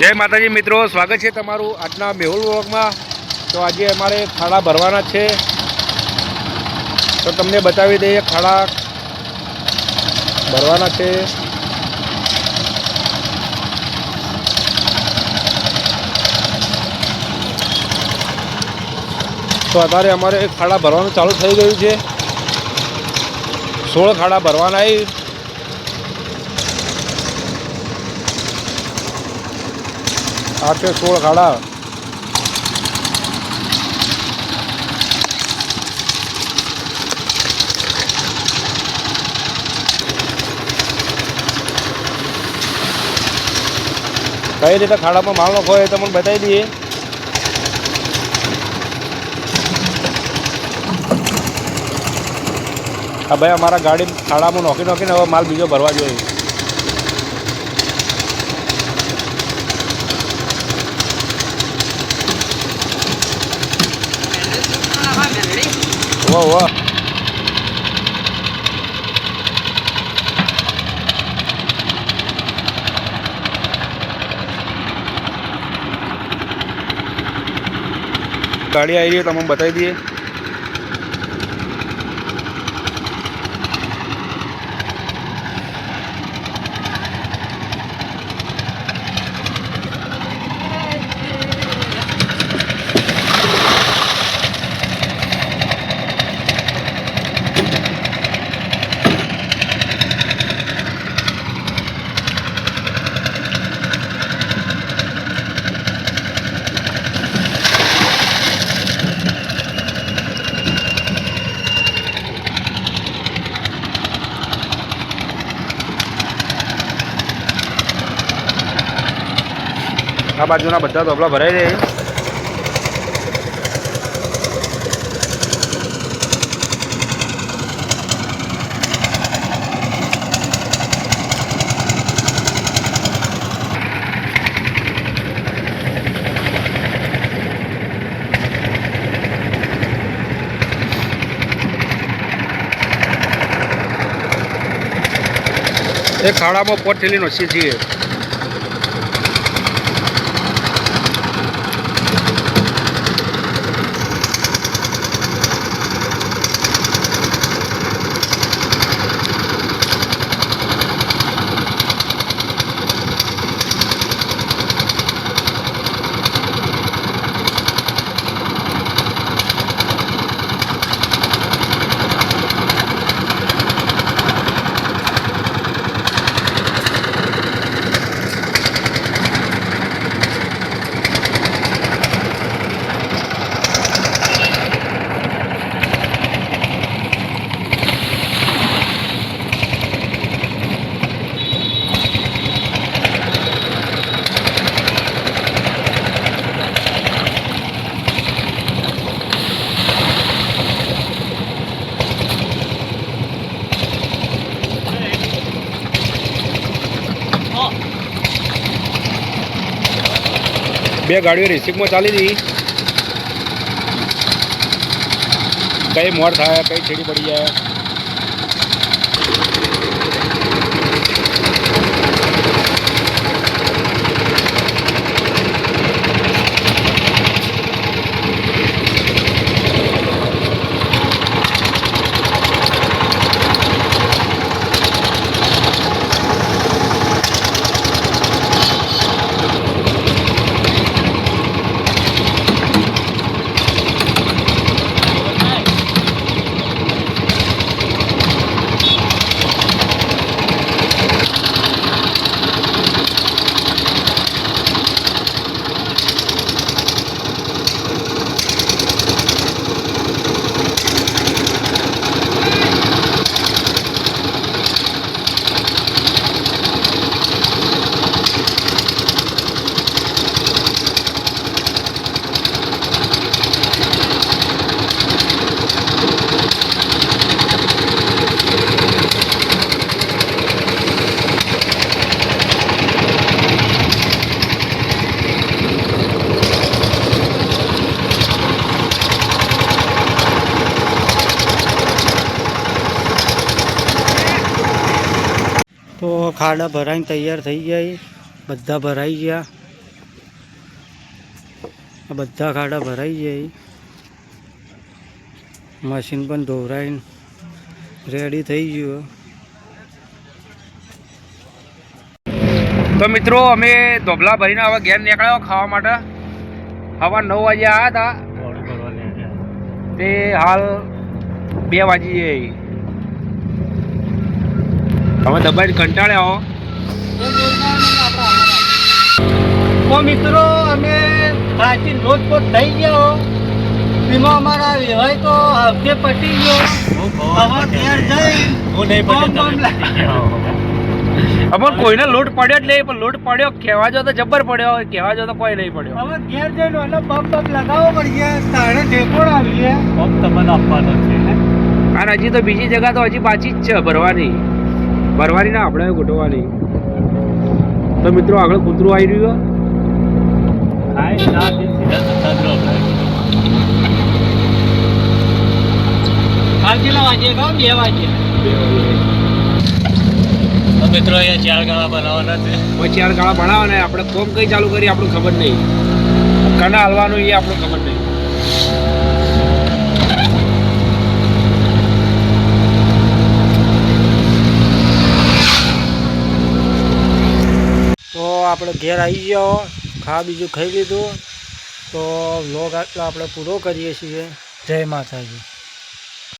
જય માતાજી મિત્રો, સ્વાગત છે તમારું આજના મેહુલ વ્લોગમાં. તો આજે અમારે ખાડા ભરવાના છે. તો તમને બતાવી દઈએ ખાડા ભરવાના છે. તો અત્યારે અમારે ખાડા ભરવાનું ચાલુ થઈ ગયું છે. સોળ ખાડા ભરવાના એ આ છે સોળ ખાડા કઈ રીતે ખાડામાં માલ નખો એ તમને બતાવી દઈએ. હા ભાઈ અમારા ગાડી ખાડામાં નોખી નોખીને હવે માલ બીજો ભરવા જોઈએ. વાહ વાહ. ગાડી આવી રહી તમને બતાવી દઈએ. આ બાજુના બધા ધોપલા ભરાઈ રહ્યા એ ખાડામાં પોટ ઠેલી નોખીએ છીએ. બે ગાડીઓ રિસિકમાં ચાલી હતી કઈ મોડ થાય કઈ છેડી પડી જાય. તો ખાડા ભરાઈને તૈયાર થઈ ગયા બધા ભરાઈ ગયા. બધા ખાડા ભરાઈ જાય મશીન પણ ધોવરાઈને રેડી થઈ ગયું તો મિત્રો અમે ધોબલા ભરીને હવે ઘેર નીકળ્યો ખાવા માટે. હવા નવ વાગે આવ્યા હતા. તે હાલ બે વાગી તમે દબાઈને કંટાળ્યા હો. તો મિત્રો અમે પ્રાચીન રોજકોટ થઈ ગયો એમાં અમારા વ્યવહાર તો હફતે પટી ગયો. હવે ઘેર જઈ અમર કોઈને લોટ પડ્યો જ નહીં પણ લોટ પડ્યો. કહેવા જો તો જબ્બર પડ્યો કહેવા જો તો કોઈ નહીં પડ્યો. હવે ઘેર જઈને ઓલો બમ બમ લગાવવો પડશે તાણે આવી ગયા બમ તમને આપવાનો છે અને હજી તો બીજી જગા તો હજી પાછી જ છે ભરવાની. ભરવાની ના આપણે ગોઠવવાની. તો મિત્રો આગળ કૂતરું આવી રહ્યું મિત્રો અહીંયા ચાર ગાળા બનાવવાના છે. ચાર ગાળા ભણાવે આપણે કોમ કઈ ચાલુ કરી આપણું ખબર નહીં. કના હાલવાનું એ આપણું ખબર નહીં તો આપણે ઘેર આવી ગયો, ખા બીજું ખાઈ લીધું. તો વ્લોગ આટલો આપણે પૂરો કરીએ છીએ. જય માતાજી.